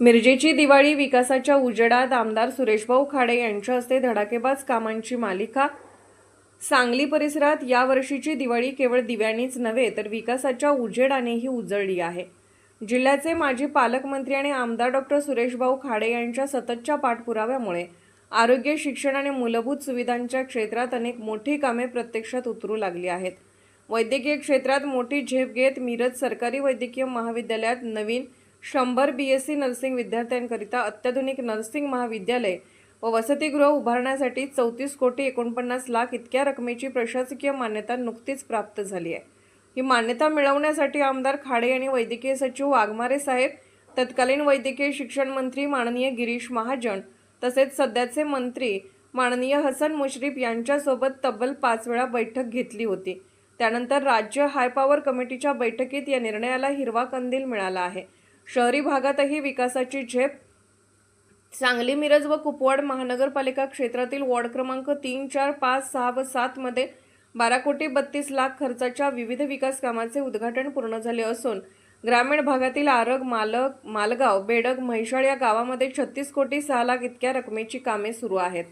मिरजेची दिवाळी विकासाच्या उजेडात आमदार सुरेशभाऊ खाडे यांच्या हस्ते धडाकेबाज कामांची मालिका. सांगली परिसरात यावर्षीची दिवाळी केवळ दिव्यांनीच नव्हे तर विकासाच्या उजेडानेही उजळली आहे. जिल्ह्याचे माजी पालकमंत्री आणि आमदार डॉक्टर सुरेशभाऊ खाडे यांच्या सततच्या पाठपुराव्यामुळे आरोग्य शिक्षण आणि मूलभूत सुविधांच्या क्षेत्रात अनेक मोठी कामे प्रत्यक्षात उतरू लागली आहेत. वैद्यकीय क्षेत्रात मोठी झेप घेत मिरज सरकारी वैद्यकीय महाविद्यालयात नवीन शंभर बी एस सी नर्सिंग विद्यार्थ्यांकरिता अत्याधुनिक नर्सिंग महाविद्यालय व वसतिगृह उभारण्यासाठी चौतीस कोटी एकोणपन्नास लाख इतक्या रकमेची प्रशासकीय मान्यता नुकतीच प्राप्त झाली आहे. ही मान्यता मिळवण्यासाठी आमदार खाडे आणि वैद्यकीय सचिव वाघमारे साहेब तत्कालीन वैद्यकीय शिक्षण मंत्री माननीय गिरीश महाजन तसेच सध्याचे मंत्री माननीय हसन मुश्रीफ यांच्यासोबत तब्बल पाच वेळा बैठक घेतली होती. त्यानंतर राज्य हायपॉवर कमिटीच्या बैठकीत या निर्णयाला हिरवा कंदील मिळाला आहे. शहरी भागातही विकासाची झेप. सांगली मिरज व कुपवाड महानगरपालिका क्षेत्रातील वॉर्ड क्रमांक तीन चार पाच सहा व सात मध्ये बारा कोटी बत्तीस लाख खर्चाच्या विविध विकास कामांचे उद्घाटन पूर्ण झाले असून ग्रामीण भागातील आरग मालक मालगाव बेडग म्हैसाळ या गावामध्ये छत्तीस कोटी सहा लाख इतक्या रकमेची कामे सुरू आहेत.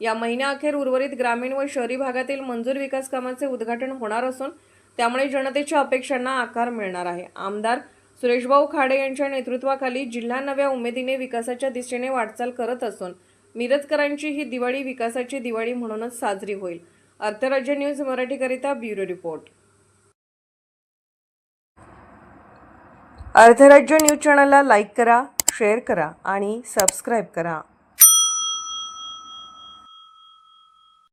या महिन्याअखेर उर्वरित ग्रामीण व शहरी भागातील मंजूर विकास कामाचे उद्घाटन होणार असून त्यामुळे जनतेच्या अपेक्षांना आकार मिळणार आहे. आमदार सुरेशभाऊ खाडे यांच्या नेतृत्वाखाली जिल्हा नव्या उमेदीने विकासाच्या दिशेने वाटचाल करत असून मिरजकरांची ही दिवाळी विकासाची दिवाळी म्हणूनच साजरी होईल. अर्थराज्य न्यूज मराठीकरिता ब्युरो रिपोर्ट. अर्थराज्य न्यूज चॅनलला लाईक करा शेअर करा आणि सबस्क्राईब करा.